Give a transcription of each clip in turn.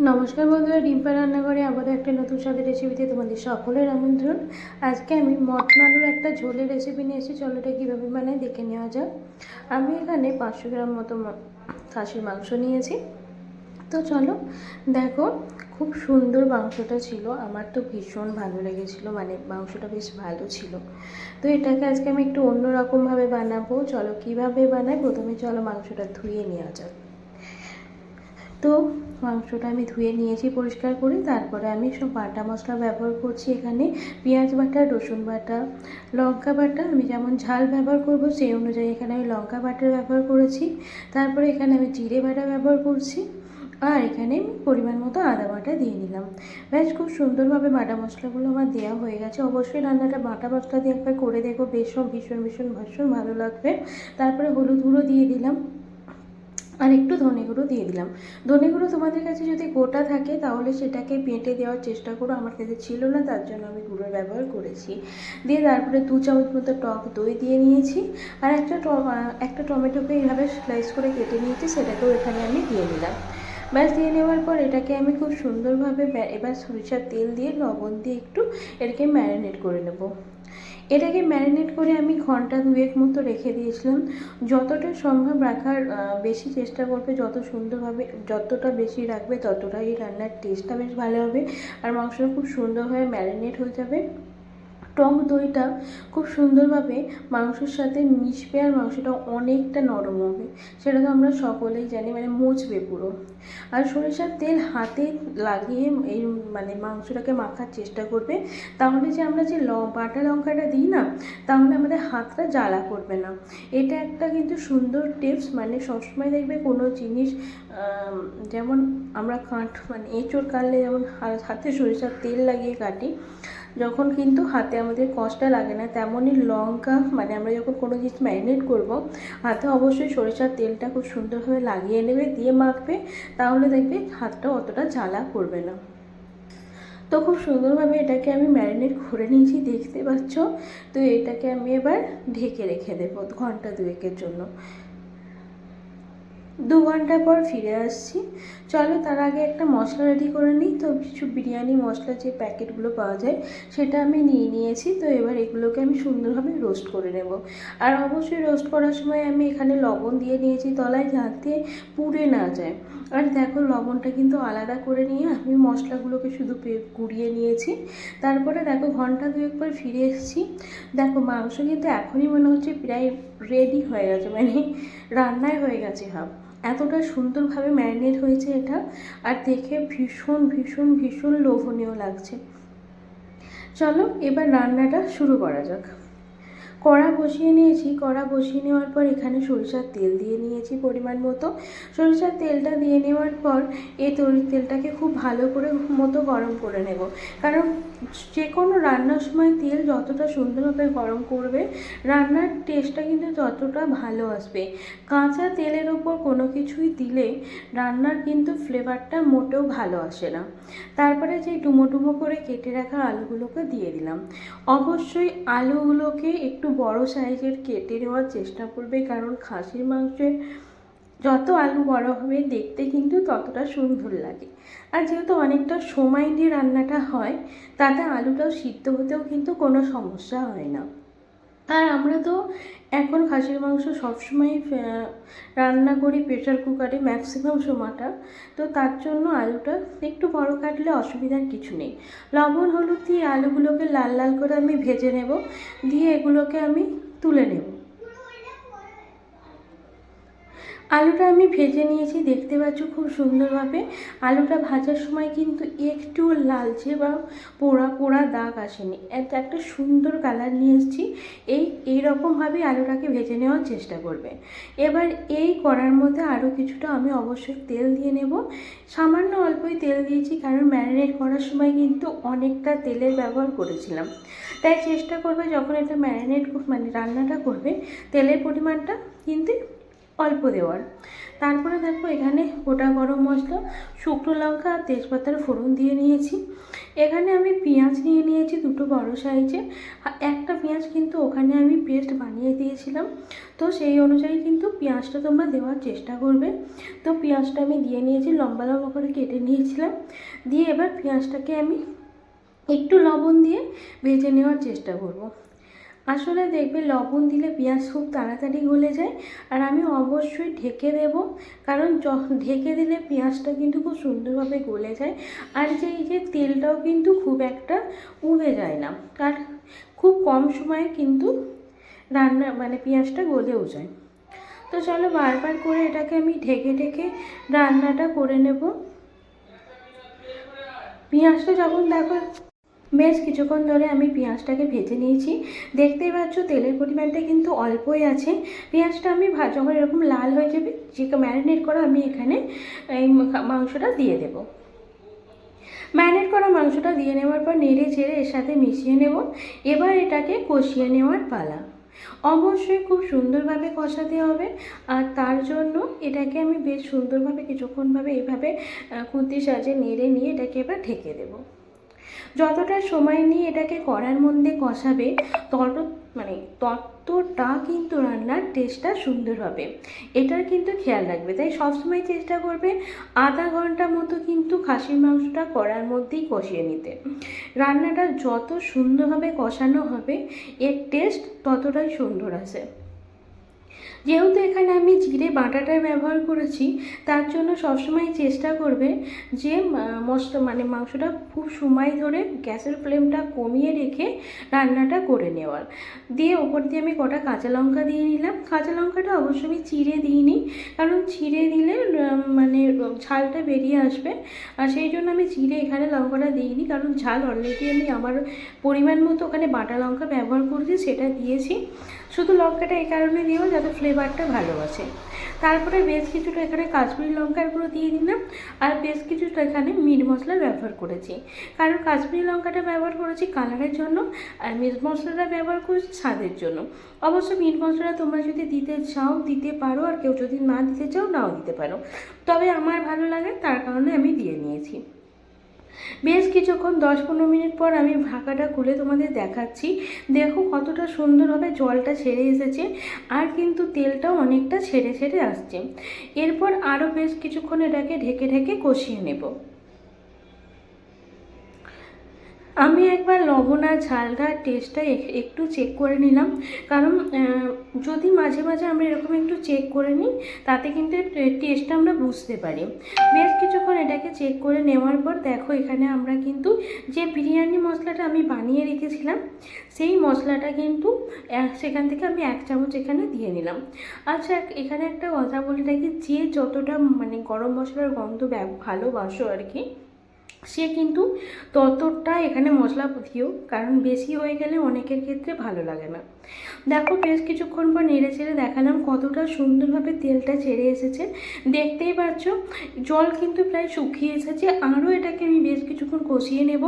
নমস্কার বন্ধুরা, ডিম্পা রান্নাঘরে আবারও একটা নতুন স্বাদের রেসিপিতে তোমাদের সকলের আমন্ত্রণ। আজকে আমি মটন আলুর একটা ঝোলের রেসিপি নিয়ে এসেছি, চলো এটা কীভাবে বানাই দেখে নেওয়া যাক। আমি এখানে পাঁচশো গ্রাম মতো খাসির মাংস নিয়েছি। তো চলো, দেখো, খুব সুন্দর মাংসটা ছিল, আমার তো ভীষণ ভালো লেগেছিলো মানে মাংসটা বেশ ভালো ছিল। তো এটাকে আজকে আমি একটু অন্যরকমভাবে বানাবো, চলো কীভাবে বানাই? প্রথমে চলো মাংসটা ধুয়ে নেওয়া যাক। তো মাংসটা আমি ধুয়ে নিয়েছি পরিষ্কার করে। তারপরে আমি সব বাটা মশলা ব্যবহার করছি এখানে। পেঁয়াজ বাটা, রসুন বাটা, লঙ্কা বাটা। আমি যেমন ঝাল ব্যবহার করব, সেই অনুযায়ী এখানে আমি লঙ্কা বাটা ব্যবহার করেছি। তারপরে এখানে আমি জিরে বাটা ব্যবহার করছি। আর এখানে আমি পরিমাণ মতো আদা বাটা দিয়ে নিলাম। ব্যাস খুব সুন্দরভাবে বাটা মশলাগুলো আমার দেওয়া হয়ে গেছে। অবশ্যই রান্নাটা বাটা মশলা দিয়ে একবার করে দেখো। বেশ ভীষণ ভীষণ ভীষণ ভালো লাগবে। তারপরে হলুদ গুঁড়ো দিয়ে দিলাম। আর একটু ধনে গুঁড়ো দিয়ে দিলাম। ধনে গুঁড়ো তোমাদের কাছে যদি গোটা থাকে, তাহলে সেটাকে বেটে দেওয়ার চেষ্টা করো। আমার কাছে ছিল না, তার জন্য আমি গুঁড়ো ব্যবহার করেছি। দিয়ে তারপরে দু চামচ মতো টক দই দিয়ে নিয়েছি। আর একটা একটা টমেটোকে এইভাবে স্লাইস করে কেটে নিয়েছি, সেটাকেও এখানে আমি দিয়ে নিলাম ব্যাস, দিয়ে নেওয়ার পর এটাকে আমি খুব সুন্দরভাবে এবার সরিষার তেল দিয়ে লবণ দিয়ে একটু এটাকে ম্যারিনেট করে নেব। এটাকে ম্যারিনেট করে আমি ঘণ্টা দুয়েক মতো রেখে দিয়েছিলাম। যতটা সম্ভব রাখার বেশি চেষ্টা করবে, যত সুন্দরভাবে, যতটা বেশি রাখবে ততটাই রান্নার টেস্টটা বেশ ভালো হবে। আর মাংসটা খুব সুন্দরভাবে ম্যারিনেট হয়ে যাবে। টক দইটা খুব সুন্দরভাবে মাংসের সাথে মিশবে আর মাংসটা অনেকটা নরম হবে। সেটা তো আমরা সকলেই জানি মানে মুচবে পুরো। আর সরিষার তেল হাতে লাগিয়ে এই মানে মাংসটাকে মাখার চেষ্টা করবে। তাহলে যে আমরা যে বাটা লঙ্কাটা দিই না, তাহলে আমাদের হাতটা জ্বালা করবে না। এটা একটা কিন্তু সুন্দর টিপস মানে সবসময় দেখবে কোনো জিনিস যেমন আমরা কাঠ মানে এঁচোড় কাটলে যেমন হাতে সরিষার তেল লাগিয়ে কাটি যখন কিন্তু হাতে আমাদের কষ্টটা লাগে না, তেমনই লঙ্কা মানে আমরা যখন কোনো জিনিস ম্যারিনেট করব, হাতে অবশ্যই সরিষার তেলটা খুব সুন্দরভাবে লাগিয়ে নেবে, দিয়ে মাখবে, তাহলে দেখবে হাতটা অতটা জ্বালা করবে না। তো খুব সুন্দরভাবে এটাকে আমি ম্যারিনেট করে নিয়েছি, দেখতে পাচ্ছ? তো এটাকে আমি এবার ঢেকে রেখে দেবো ঘণ্টা দুয়েকের জন্য। দু ঘণ্টা পর ফিরে আসছি। চলো তার আগে একটা মশলা রেডি করে নিই। তো কিছু বিরিয়ানি মশলা যে প্যাকেটগুলো পাওয়া যায়, সেটা আমি নিয়ে নিয়েছি। তো এবার এগুলোকে আমি সুন্দরভাবে রোস্ট করে নেব। আর অবশ্যই রোস্ট করার সময় আমি এখানে লবণ দিয়ে নিয়েছি তলায়, যাতে পুড়ে না যায়। আর দেখো, লবণটা কিন্তু আলাদা করে নিয়ে আমি মশলাগুলোকে শুধু গুঁড়িয়ে নিয়েছি। তারপরে দেখো, ঘণ্টা দুয়েক পর ফিরে এসেছি। দেখো, মাংস কিন্তু এখনই মনে হচ্ছে প্রায় রেডি হয়ে গেছে মানে রান্নায় হয়ে গেছে হাফ। এতটা সুন্দরভাবে ম্যারিনেট হয়েছে এটা, আর দেখে ভীষণ ভীষণ ভীষণ লোভনীয় লাগছে। চলো এবার রান্নাটা শুরু করা যাক। কড়া বসিয়ে নিয়েছি। কড়া বসিয়ে নেওয়ার পর এখানে সরিষার তেল দিয়ে নিয়েছি পরিমাণ মতো। সরিষার তেলটা দিয়ে নেওয়ার পর এই তরি তেলটাকে খুব ভালো করে মতো গরম করে নেব। কারণ যে কোনো রান্নার সময় তেল যতটা সুন্দরভাবে গরম করবে, রান্নার টেস্টটা কিন্তু ততটা ভালো আসবে। কাঁচা তেলের ওপর কোনো কিছুই দিলে রান্নার কিন্তু ফ্লেভারটা মোটেও ভালো আসে না। তারপরে যে ডুমো ডুমো করে কেটে রাখা আলুগুলোকে দিয়ে দিলাম। অবশ্যই আলুগুলোকে একটু বড় সাইজের কেটে নেওয়ার চেষ্টা করবে, কারণ খাসির মাংসে যত আলু বড় হবে দেখতে কিন্তু ততটা সুন্দর লাগে। আর যেহেতু অনেকটা সময় নিয়ে রান্নাটা হয়, তাতে আলুটাও সিদ্ধ হতেও কিন্তু কোনো সমস্যা হয় না। আর আমরা তো এখন খাসির মাংস সবসময় রান্না করি প্রেশার কুকারে ম্যাক্সিমাম সময়টা। তো তার জন্য আলুটা একটু বড় কাটলে অসুবিধার কিছু নেই। লবণ, হলুদ দিয়ে আলুগুলোকে লাল লাল করে আমি ভেজে নেব। দিয়ে এগুলোকে আমি তুলে নেব। আলুটা আমি ভেজে নিয়েছি, দেখতে পাচ্ছ খুব সুন্দরভাবে। আলুটা ভাজার সময় কিন্তু একটু লালচে বা পোড়া পোড়া দাগ আসেনি। এটা একটা সুন্দর কালার নিয়ে এসেছি, এই, এইরকমভাবে আলুটাকে ভেজে নেওয়ার চেষ্টা করবে। এবার এই করার মধ্যে আরও কিছুটা আমি অবশ্যই তেল দিয়ে নেব। সামান্য অল্পই তেল দিয়েছি, কারণ ম্যারিনেট করার সময় কিন্তু অনেকটা তেলের ব্যবহার করেছিলাম। তাই চেষ্টা করবে যখন এটা ম্যারিনেট মানে রান্নাটা করবে, তেলের পরিমাণটা কিন্তু অল্প দেওয়ার। তারপরে দেখো এখানে গোটা গরম মশলা, শুকনো লঙ্কা আর তেজপাতার ফোড়ন দিয়ে নিয়েছি। এখানে আমি পেঁয়াজ নিয়ে নিয়েছি দুটো বড় সাইজে। একটা পেঁয়াজ কিন্তু ওখানে আমি পেস্ট বানিয়ে দিয়েছিলাম। তো সেই অনুযায়ী কিন্তু পেঁয়াজটা তোমরা দেওয়ার চেষ্টা করবে। তো পেঁয়াজটা আমি দিয়ে নিয়েছি, লম্বা লম্বা করে কেটে নিয়েছিলাম। দিয়ে এবার পেঁয়াজটাকে আমি একটু লবণ দিয়ে ভেজে নেওয়ার চেষ্টা করব। আসলে দেখবে লবণ দিলে পেঁয়াজ খুব তাড়াতাড়ি গলে যায় আর আমি অবশ্যই ঢেকে দেব। কারণ ঢেকে দিলে পেঁয়াজটা কিন্তু খুব সুন্দরভাবে গলে যায় আর যে এই যে তেলটাও কিন্তু খুব একটা উবে যায় না। আর খুব কম সময়ে কিন্তু রান্না মানে পেঁয়াজটা গলেও যায়। তো চলো বারবার করে এটাকে আমি ঢেকে ঢেকে রান্নাটা করে নেব। পেঁয়াজটা যখন দেখো বেশ কিছুক্ষণ ধরে আমি পেঁয়াজটাকে ভেজে নিয়েছি। দেখতেই পাচ্ছ তেলের পরিমাণটা কিন্তু অল্পই আছে। পেঁয়াজটা আমি যখন এরকম লাল হয়ে যাবে, যে ম্যারিনেট করা আমি এখানে এই মাংসটা দিয়ে দেবো। ম্যারিনেট করা মাংসটা দিয়ে নেওয়ার পর নেড়ে চেড়ে এর সাথে মিশিয়ে নেব। এবার এটাকে কষিয়ে নেওয়ার পালা। অবশ্যই খুব সুন্দরভাবে কষাতে হবে। আর তার জন্য এটাকে আমি বেশ সুন্দরভাবে কিছুক্ষণভাবে এইভাবে খুন্তি সাজে নেড়ে নিয়ে এটাকে এবার ঢেকে দেবো। যতটা সময় নিয়ে এটাকে কড়ার মধ্যে কষাবে, তত মানে ততটা কিন্তু রান্নার টেস্টটা সুন্দর হবে। এটার কিন্তু খেয়াল রাখবে। তাই সবসময় চেষ্টা করবে আধা ঘণ্টা মতো কিন্তু খাসির মাংসটা কড়ার মধ্যেই কষিয়ে নিতে। রান্নাটা যত সুন্দরভাবে কষানো হবে, এর টেস্ট ততটাই সুন্দর আসে। যেহেতু এখানে আমি জিরে বাটাটার ব্যবহার করেছি, তার জন্য সবসময় চেষ্টা করবে যে মশলা মানে মাংসটা খুব সময় ধরে গ্যাসের ফ্লেমটা কমিয়ে রেখে রান্নাটা করে নেওয়ার। দিয়ে ওপর দিয়ে আমি কটা কাঁচা লঙ্কা দিয়ে নিলাম। কাঁচা লঙ্কাটা অবশ্যই আমি চিড়ে দিইনি, কারণ চিড়ে দিলে মানে ঝালটা বেরিয়ে আসবে। আর সেই জন্য আমি চিড়ে এখানে লঙ্কাটা দিইনি, কারণ ঝাল অলরেডি আমি আমার পরিমাণ মতো ওখানে বাটা লঙ্কা ব্যবহার করেছি, সেটা দিয়েছি। শুধু লঙ্কাটা এই কারণে দিও যাতে ফ্লেভারটা ভালো আসে তারপরে বেশ কিছুটা এখানে কাশ্মীরি লঙ্কার গুঁড়ো দিয়ে দিলাম, আর বেশ কিছুটা এখানে মিট মশলা ব্যবহার করেছি। কারণ কাশ্মীরি লঙ্কাটা ব্যবহার করেছি কালারের জন্য, আর মিট মশলাটা ব্যবহার করেছি স্বাদের জন্য। অবশ্য মিট মশলাটা তোমরা যদি দিতে চাও, দিতে পারো, আর কেউ যদি না দিতে চাও, নাও দিতে পারো। তবে আমার ভালো লাগে, তার কারণে আমি দিয়ে নিয়েছি। বেশ কিছুক্ষণ, দশ পনেরো মিনিট পর আমি ঢাকাটা খুলে তোমাদের দেখাচ্ছি। দেখো কতটা সুন্দরভাবে জলটা ছেড়ে এসেছে আর কিন্তু তেলটাও অনেকটা ছেড়ে ছেড়ে আসছে। এরপর আরও বেশ কিছুক্ষণ এটাকে ঢেকে ঢেকে কষিয়ে নেব। আমি একবার লবণ আর ঝালটা টেস্টটা একটু চেক করে নিলাম। কারণ যদি মাঝে মাঝে আমরা এরকম একটু চেক করে নিই, তাতে কিন্তু টেস্টটা আমরা বুঝতে পারি। বেশ কিছুক্ষণ এটাকে চেক করে নেওয়ার পর দেখো এখানে আমরা কিন্তু যে বিরিয়ানি মশলাটা আমি বানিয়ে রেখেছিলাম, সেই মশলাটা কিন্তু সেখান থেকে আমি এক চামচ এখানে দিয়ে নিলাম। আচ্ছা এখানে একটা কথা বলে রাখি, যে যতটা মানে গরম মশলার গন্ধ ভালোবাসো আর কি সে কিন্তু ততটা এখানে মশলা দিও কারণ বেশি হয়ে গেলে অনেকের ক্ষেত্রে ভালো লাগে না। দেখো, বেশ কিছুক্ষণ পর নেড়ে ছেড়ে দেখালাম কতটা সুন্দরভাবে তেলটা ছেড়ে এসেছে। দেখতেই পাচ্ছ, জল কিন্তু প্রায় শুকিয়ে এসেছে। আরও এটাকে আমি বেশ কিছুক্ষণ কষিয়ে নেব।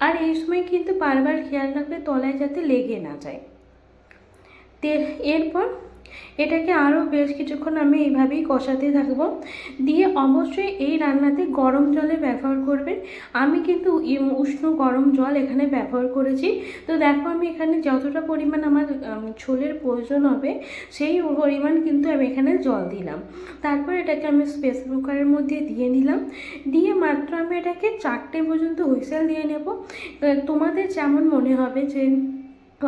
আর এই সময় কিন্তু বারবার খেয়াল রাখবে তলায় যাতে লেগে না যায়। তেল এরপর এটাকে আরও বেশ কিছুক্ষণ আমি এইভাবেই কষাতে থাকব। দিয়ে অবশ্যই এই রান্নাতে গরম জলে ব্যবহার করবেন। আমি কিন্তু উষ্ণ গরম জল এখানে ব্যবহার করেছি। তো দেখো আমি এখানে যতটা পরিমাণ আমার ছোলের প্রয়োজন হবে, সেই পরিমাণ কিন্তু আমি এখানে জল দিলাম। তারপর এটাকে আমি প্রেসার কুকারের মধ্যে দিয়ে নিলাম দিয়ে মাত্র আমি এটাকে চারটে পর্যন্ত হুইসেল দিয়ে নেব। তোমাদের যেমন মনে হবে যে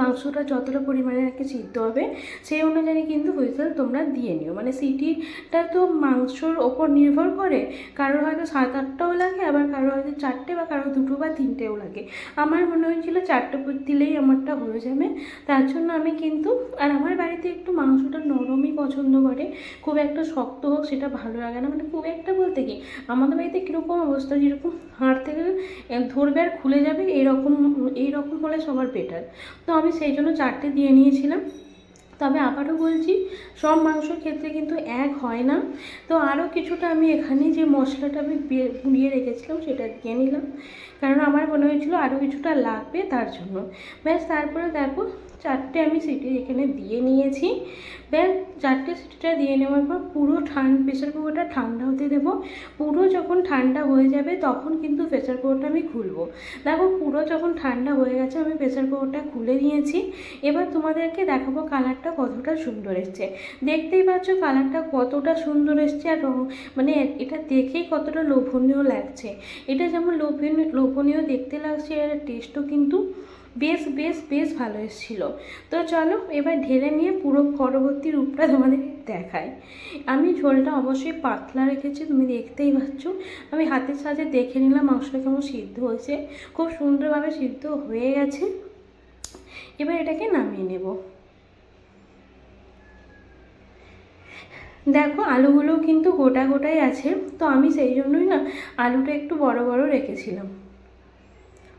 মাংসটা যতটা পরিমাণে আর কি সিদ্ধ হবে, সেই অনুযায়ী কিন্তু হুইসেল তোমরা দিয়ে নিও। মানে সিটিটা তো মাংসর ওপর নির্ভর করে, কারোর হয়তো সাত আটটাও লাগে, আবার কারোর হয়তো চারটে বা কারোর দুটো বা তিনটেও লাগে। আমার মনে হয়েছিল চারটে দিলেই আমারটা হয়ে যাবে। তার জন্য আমি কিন্তু, আর আমার বাড়িতে একটু মাংসটা নরমই পছন্দ করে, খুব একটা শক্ত হোক সেটা ভালো লাগে না। মানে খুব একটা বলতে কি, আমাদের বাড়িতে কীরকম অবস্থা, যেরকম হাড় থেকে ধরবে আর খুলে যাবে এইরকম এইরকম হলে সবার বেটার তো আমি সেই জন্য চারটে দিয়ে নিয়েছিলাম। তবে আবারও বলছি, সব মাংসর ক্ষেত্রে কিন্তু এক হয় না। তো আরও কিছুটা আমি এখানে যে মশলাটা আমি গুঁড়িয়ে রেখেছিলাম সেটা দিয়ে নিলাম। কারণ আমার মনে হয়েছিল আরও কিছুটা লাগবে তার জন্য। ব্যাস, তারপরে দেখো চারটে আমি সিটি এখানে দিয়ে নিয়েছি। দেন চারটে সিটিটা দিয়ে নেওয়ার পর পুরো ঠান্ডা প্রেসার কুকারটা ঠান্ডা হতে দেবো। পুরো যখন ঠান্ডা হয়ে যাবে তখন কিন্তু প্রেসার কুকারটা আমি খুলবো। দেখো পুরো যখন ঠান্ডা হয়ে গেছে আমি প্রেশার কুকারটা খুলে নিয়েছি। এবার তোমাদেরকে দেখাবো কালারটা কতটা সুন্দর এসছে। দেখতেই পাচ্ছ কালারটা কতটা সুন্দর এসছে আর মানে এটা দেখেই কতটা লোভনীয় লাগছে। এটা যেমন লোভনীয় লোভনীয় দেখতে লাগছে আর টেস্টও কিন্তু বেশ বেশ বেশ ভালো এসেছিল। তো চলো, এবার ঢেলে নিয়ে পুরো পরবর্তী রূপটা তোমাদের দেখাই। আমি ঝোলটা অবশ্যই পাতলা রেখেছি, তুমি দেখতেই পাচ্ছ। আমি হাতের সাহায্যে দেখে নিলাম মাংসটা কেমন সিদ্ধ হয়েছে। খুব সুন্দরভাবে সিদ্ধ হয়ে গেছে। এবার এটাকে নামিয়ে নেব। দেখো আলুগুলো কিন্তু গোটা গোটাই আছে। তো আমি সেই জন্যই না, আলুটা একটু বড় বড় রেখেছিলাম।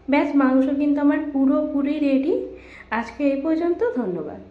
ব্যাস মাংস কিন্তু আমার পুরোপুরি রেডি আজকে এই পর্যন্ত ধন্যবাদ।